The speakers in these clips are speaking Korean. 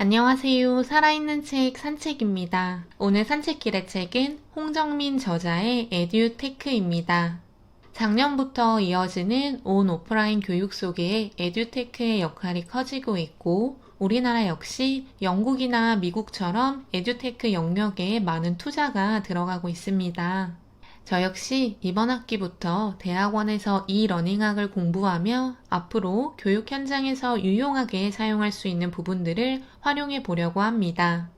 안녕하세요. 살아있는 책 산책입니다. 오늘 산책길의 책은 홍정민 저자의 에듀테크입니다. 작년부터 이어지는 온 오프라인 교육 속에 에듀테크의 역할이 커지고 있고 우리나라 역시 영국이나 미국처럼 에듀테크 영역에 많은 투자가 들어가고 있습니다. 저 역시 이번 학기부터 대학원에서 이 러닝학을 공부하며 앞으로 교육 현장에서 유용하게 사용할 수 있는 부분들을 활용해 보려고 합니다.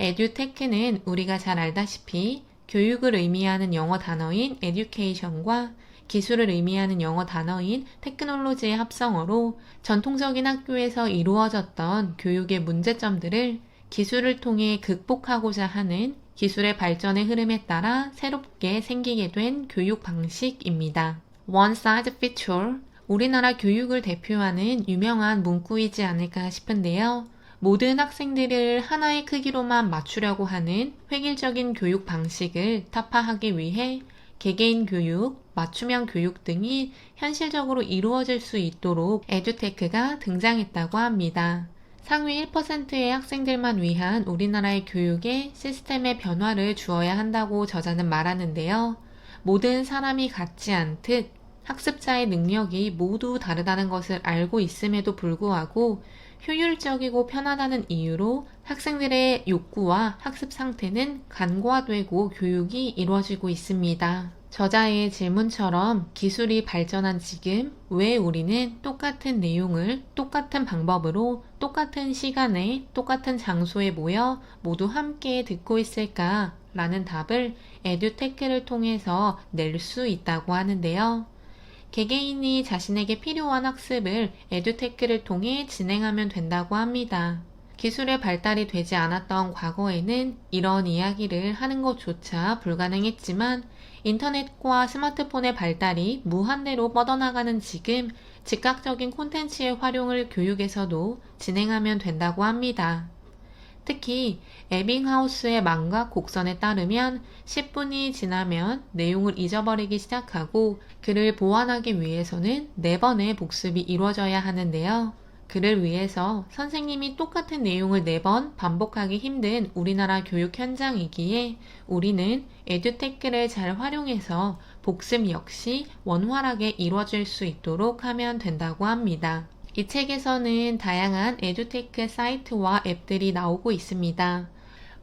에듀테크는 우리가 잘 알다시피 교육을 의미하는 영어 단어인 education과 기술을 의미하는 영어 단어인 테크놀로지의 합성어로 전통적인 학교에서 이루어졌던 교육의 문제점들을 기술을 통해 극복하고자 하는 기술의 발전의 흐름에 따라 새롭게 생기게 된 교육 방식입니다. One size fits all. 우리나라 교육을 대표하는 유명한 문구이지 않을까 싶은데요. 모든 학생들을 하나의 크기로만 맞추려고 하는 획일적인 교육 방식을 타파하기 위해 개개인 교육, 맞춤형 교육 등이 현실적으로 이루어질 수 있도록 에듀테크가 등장했다고 합니다. 상위 1%의 학생들만 위한 우리나라의 교육에 시스템의 변화를 주어야 한다고 저자는 말하는데요. 모든 사람이 같지 않듯 학습자의 능력이 모두 다르다는 것을 알고 있음에도 불구하고 효율적이고 편하다는 이유로 학생들의 욕구와 학습 상태는 간과되고 교육이 이루어지고 있습니다. 저자의 질문처럼 기술이 발전한 지금 왜 우리는 똑같은 내용을 똑같은 방법으로 똑같은 시간에 똑같은 장소에 모여 모두 함께 듣고 있을까? 라는 답을 에듀테크를 통해서 낼 수 있다고 하는데요. 개개인이 자신에게 필요한 학습을 에듀테크를 통해 진행하면 된다고 합니다. 기술의 발달이 되지 않았던 과거에는 이런 이야기를 하는 것조차 불가능했지만 인터넷과 스마트폰의 발달이 무한대로 뻗어나가는 지금 즉각적인 콘텐츠의 활용을 교육에서도 진행하면 된다고 합니다. 특히 에빙하우스의 망각 곡선에 따르면 10분이 지나면 내용을 잊어버리기 시작하고 그를 보완하기 위해서는 4번의 복습이 이루어져야 하는데요. 그를 위해서 선생님이 똑같은 내용을 4번 반복하기 힘든 우리나라 교육 현장이기에 우리는 에듀테크를 잘 활용해서 복습 역시 원활하게 이루어질 수 있도록 하면 된다고 합니다. 이 책에서는 다양한 에듀테크 사이트와 앱들이 나오고 있습니다.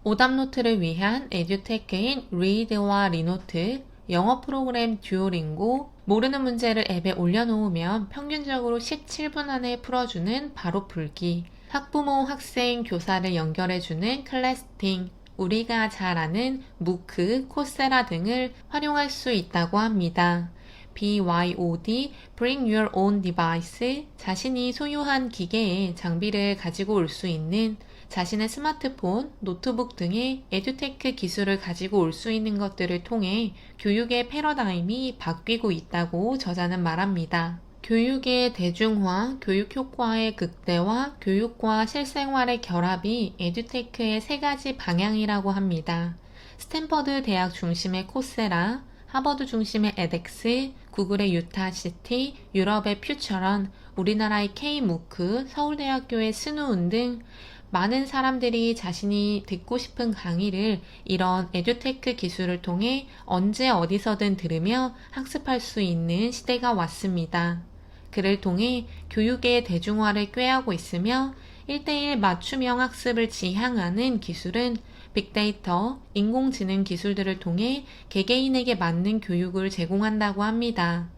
오답노트를 위한 에듀테크인 리드와 리노트, 영어 프로그램 듀오링고, 모르는 문제를 앱에 올려놓으면 평균적으로 17분 안에 풀어주는 바로 풀기, 학부모, 학생, 교사를 연결해주는 클래스팅, 우리가 잘 아는 무크, 코세라 등을 활용할 수 있다고 합니다. BYOD, Bring Your Own Device, 자신이 소유한 기계에 장비를 가지고 올 수 있는 자신의 스마트폰, 노트북 등의 에듀테크 기술을 가지고 올 수 있는 것들을 통해 교육의 패러다임이 바뀌고 있다고 저자는 말합니다. 교육의 대중화, 교육 효과의 극대화, 교육과 실생활의 결합이 에듀테크의 세 가지 방향이라고 합니다. 스탠퍼드 대학 중심의 코세라, 하버드 중심의 에덱스, 구글의 유타시티, 유럽의 퓨처런, 우리나라의 K무크, 서울대학교의 스누운 등 많은 사람들이 자신이 듣고 싶은 강의를 이런 에듀테크 기술을 통해 언제 어디서든 들으며 학습할 수 있는 시대가 왔습니다. 그를 통해 교육의 대중화를 꾀하고 있으며 1대1 맞춤형 학습을 지향하는 기술은 빅데이터, 인공지능 기술들을 통해 개개인에게 맞는 교육을 제공한다고 합니다.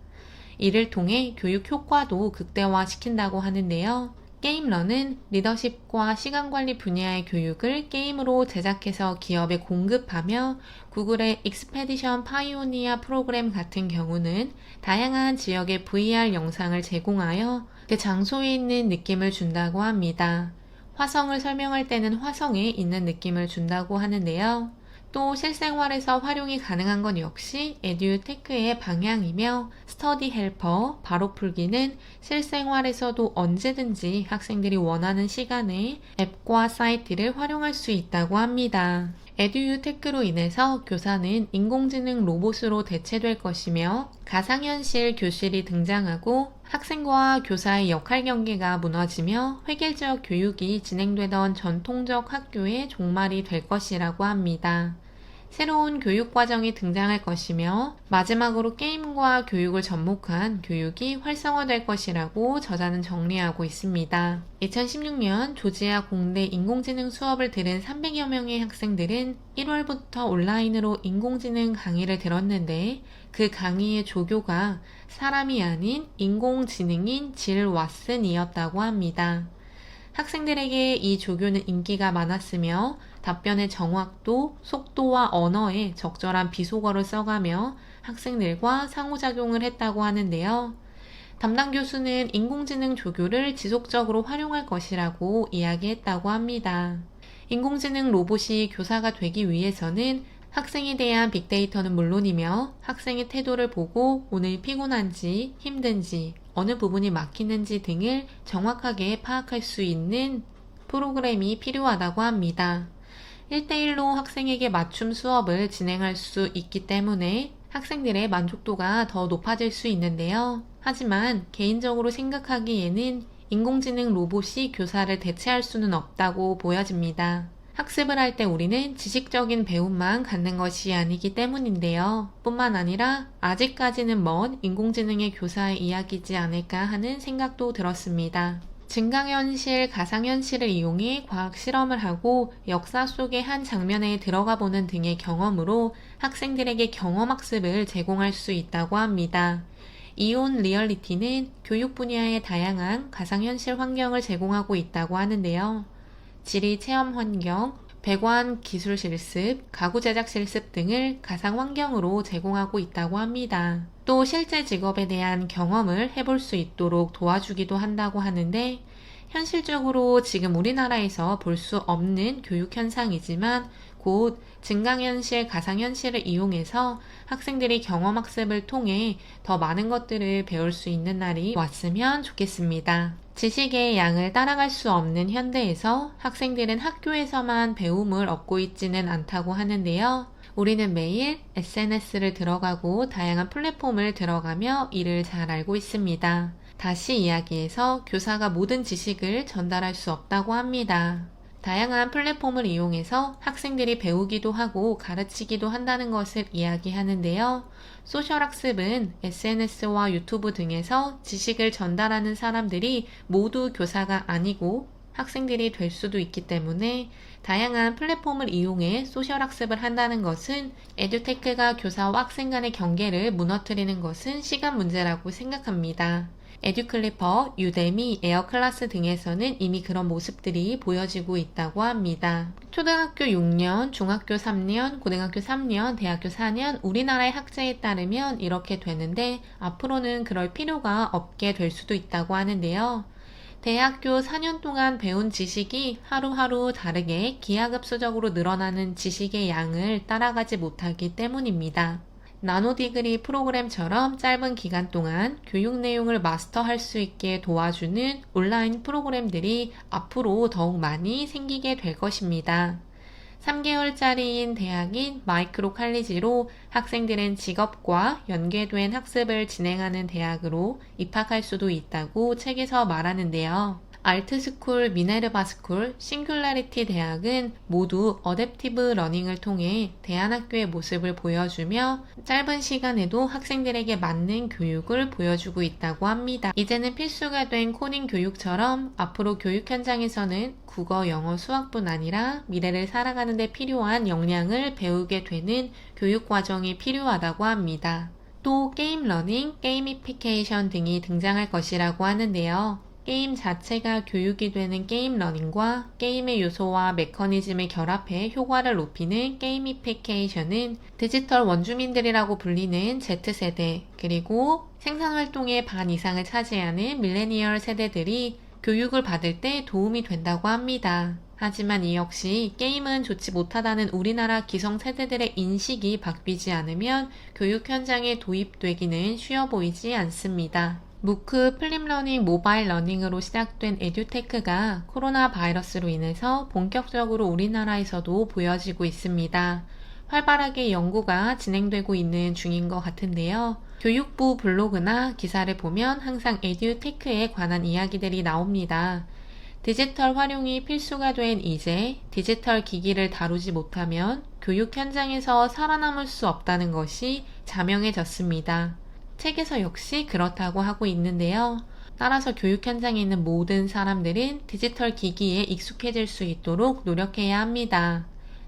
이를 통해 교육 효과도 극대화시킨다고 하는데요. 게임런은 리더십과 시간관리 분야의 교육을 게임으로 제작해서 기업에 공급하며 구글의 익스페디션 파이오니아 프로그램 같은 경우는 다양한 지역의 VR 영상을 제공하여 그 장소에 있는 느낌을 준다고 합니다. 화성을 설명할 때는 화성에 있는 느낌을 준다고 하는데요. 또 실생활에서 활용이 가능한 건 역시 에듀테크의 방향이며 스터디 헬퍼, 바로 풀기는 실생활에서도 언제든지 학생들이 원하는 시간에 앱과 사이트를 활용할 수 있다고 합니다. 에듀테크로 인해서 교사는 인공지능 로봇으로 대체될 것이며 가상현실 교실이 등장하고 학생과 교사의 역할 경계가 무너지며 획일적 교육이 진행되던 전통적 학교의 종말이 될 것이라고 합니다. 새로운 교육 과정이 등장할 것이며 마지막으로 게임과 교육을 접목한 교육이 활성화될 것이라고 저자는 정리하고 있습니다. 2016년 조지아 공대 인공지능 수업을 들은 300여 명의 학생들은 1월부터 온라인으로 인공지능 강의를 들었는데 그 강의의 조교가 사람이 아닌 인공지능인 질 왓슨이었다고 합니다. 학생들에게 이 조교는 인기가 많았으며 답변의 정확도, 속도와 언어에 적절한 비속어를 써가며 학생들과 상호작용을 했다고 하는데요. 담당 교수는 인공지능 조교를 지속적으로 활용할 것이라고 이야기했다고 합니다. 인공지능 로봇이 교사가 되기 위해서는 학생에 대한 빅데이터는 물론이며 학생의 태도를 보고 오늘 피곤한지 힘든지 어느 부분이 막히는지 등을 정확하게 파악할 수 있는 프로그램이 필요하다고 합니다. 1대1로 학생에게 맞춤 수업을 진행할 수 있기 때문에 학생들의 만족도가 더 높아질 수 있는데요. 하지만 개인적으로 생각하기에는 인공지능 로봇이 교사를 대체할 수는 없다고 보여집니다. 학습을 할 때 우리는 지식적인 배움만 갖는 것이 아니기 때문인데요. 뿐만 아니라 아직까지는 먼 인공지능의 교사의 이야기지 않을까 하는 생각도 들었습니다. 증강현실, 가상현실을 이용해 과학 실험을 하고 역사 속의 한 장면에 들어가 보는 등의 경험으로 학생들에게 경험학습을 제공할 수 있다고 합니다. 이온 리얼리티는 교육 분야의 다양한 가상현실 환경을 제공하고 있다고 하는데요. 지리 체험 환경, 배관 기술 실습, 가구 제작 실습 등을 가상 환경으로 제공하고 있다고 합니다. 또 실제 직업에 대한 경험을 해볼 수 있도록 도와주기도 한다고 하는데 현실적으로 지금 우리나라에서 볼 수 없는 교육 현상이지만 곧 증강현실, 가상현실을 이용해서 학생들이 경험학습을 통해 더 많은 것들을 배울 수 있는 날이 왔으면 좋겠습니다. 지식의 양을 따라갈 수 없는 현대에서 학생들은 학교에서만 배움을 얻고 있지는 않다고 하는데요. 우리는 매일 SNS를 들어가고 다양한 플랫폼을 들어가며 이를 잘 알고 있습니다. 다시 이야기해서 교사가 모든 지식을 전달할 수 없다고 합니다. 다양한 플랫폼을 이용해서 학생들이 배우기도 하고 가르치기도 한다는 것을 이야기하는데요. 소셜학습은 SNS와 유튜브 등에서 지식을 전달하는 사람들이 모두 교사가 아니고 학생들이 될 수도 있기 때문에 다양한 플랫폼을 이용해 소셜 학습을 한다는 것은 에듀테크가 교사와 학생 간의 경계를 무너뜨리는 것은 시간 문제라고 생각합니다. 에듀클리퍼, 유데미, 에어클라스 등에서는 이미 그런 모습들이 보여지고 있다고 합니다. 초등학교 6년, 중학교 3년, 고등학교 3년, 대학교 4년 우리나라의 학제에 따르면 이렇게 되는데 앞으로는 그럴 필요가 없게 될 수도 있다고 하는데요. 대학교 4년 동안 배운 지식이 하루하루 다르게 기하급수적으로 늘어나는 지식의 양을 따라가지 못하기 때문입니다. 나노디그리 프로그램처럼 짧은 기간 동안 교육 내용을 마스터할 수 있게 도와주는 온라인 프로그램들이 앞으로 더욱 많이 생기게 될 것입니다. 3개월짜리인 대학인 마이크로 칼리지로 학생들은 직업과 연계된 학습을 진행하는 대학으로 입학할 수도 있다고 책에서 말하는데요. 알트스쿨, 미네르바스쿨, 싱귤라리티 대학은 모두 어댑티브 러닝을 통해 대안학교의 모습을 보여주며 짧은 시간에도 학생들에게 맞는 교육을 보여주고 있다고 합니다. 이제는 필수가 된 코딩 교육처럼 앞으로 교육 현장에서는 국어, 영어, 수학뿐 아니라 미래를 살아가는 데 필요한 역량을 배우게 되는 교육 과정이 필요하다고 합니다. 또 게임 러닝, 게이미피케이션 등이 등장할 것이라고 하는데요. 게임 자체가 교육이 되는 게임 러닝과 게임의 요소와 메커니즘을 결합해 효과를 높이는 게이미피케이션은 디지털 원주민들이라고 불리는 Z세대 그리고 생산활동의 반 이상을 차지하는 밀레니얼 세대들이 교육을 받을 때 도움이 된다고 합니다. 하지만 이 역시 게임은 좋지 못하다는 우리나라 기성 세대들의 인식이 바뀌지 않으면 교육 현장에 도입되기는 쉬워 보이지 않습니다. 무크 플립러닝 모바일 러닝으로 시작된 에듀테크가 코로나 바이러스로 인해서 본격적으로 우리나라에서도 보여지고 있습니다. 활발하게 연구가 진행되고 있는 중인 것 같은데요. 교육부 블로그나 기사를 보면 항상 에듀테크에 관한 이야기들이 나옵니다. 디지털 활용이 필수가 된 이제 디지털 기기를 다루지 못하면 교육 현장에서 살아남을 수 없다는 것이 자명해졌습니다. 책에서 역시 그렇다고 하고 있는데요. 따라서 교육 현장에 있는 모든 사람들은 디지털 기기에 익숙해질 수 있도록 노력해야 합니다.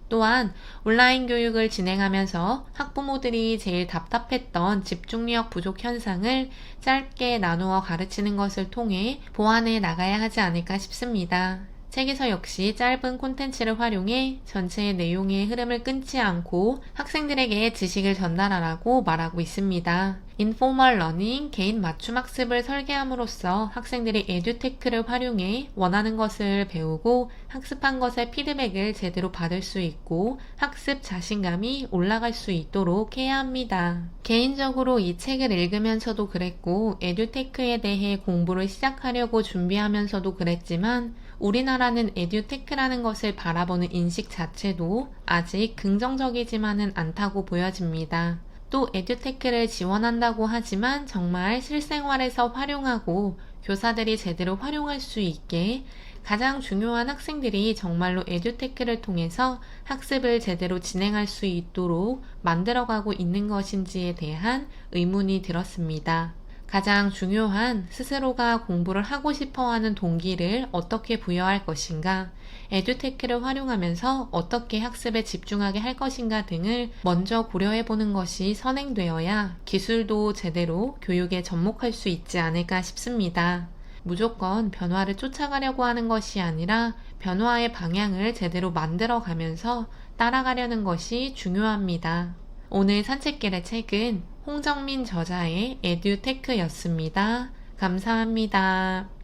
또한 온라인 교육을 진행하면서 학부모들이 제일 답답했던 집중력 부족 현상을 짧게 나누어 가르치는 것을 통해 보완해 나가야 하지 않을까 싶습니다. 책에서 역시 짧은 콘텐츠를 활용해 전체의 내용의 흐름을 끊지 않고 학생들에게 지식을 전달하라고 말하고 있습니다. 인포멀 러닝, 개인 맞춤 학습을 설계함으로써 학생들이 에듀테크를 활용해 원하는 것을 배우고 학습한 것의 피드백을 제대로 받을 수 있고 학습 자신감이 올라갈 수 있도록 해야 합니다. 개인적으로 이 책을 읽으면서도 그랬고 에듀테크에 대해 공부를 시작하려고 준비하면서도 그랬지만 우리나라는 에듀테크라는 것을 바라보는 인식 자체도 아직 긍정적이지만은 않다고 보여집니다. 또 에듀테크를 지원한다고 하지만 정말 실생활에서 활용하고 교사들이 제대로 활용할 수 있게 가장 중요한 학생들이 정말로 에듀테크를 통해서 학습을 제대로 진행할 수 있도록 만들어가고 있는 것인지에 대한 의문이 들었습니다. 가장 중요한 스스로가 공부를 하고 싶어 하는 동기를 어떻게 부여할 것인가, 에듀테크를 활용하면서 어떻게 학습에 집중하게 할 것인가 등을 먼저 고려해 보는 것이 선행되어야 기술도 제대로 교육에 접목할 수 있지 않을까 싶습니다. 무조건 변화를 쫓아가려고 하는 것이 아니라 변화의 방향을 제대로 만들어 가면서 따라가려는 것이 중요합니다. 오늘 산책길의 책은 홍정민 저자의 에듀테크였습니다. 감사합니다.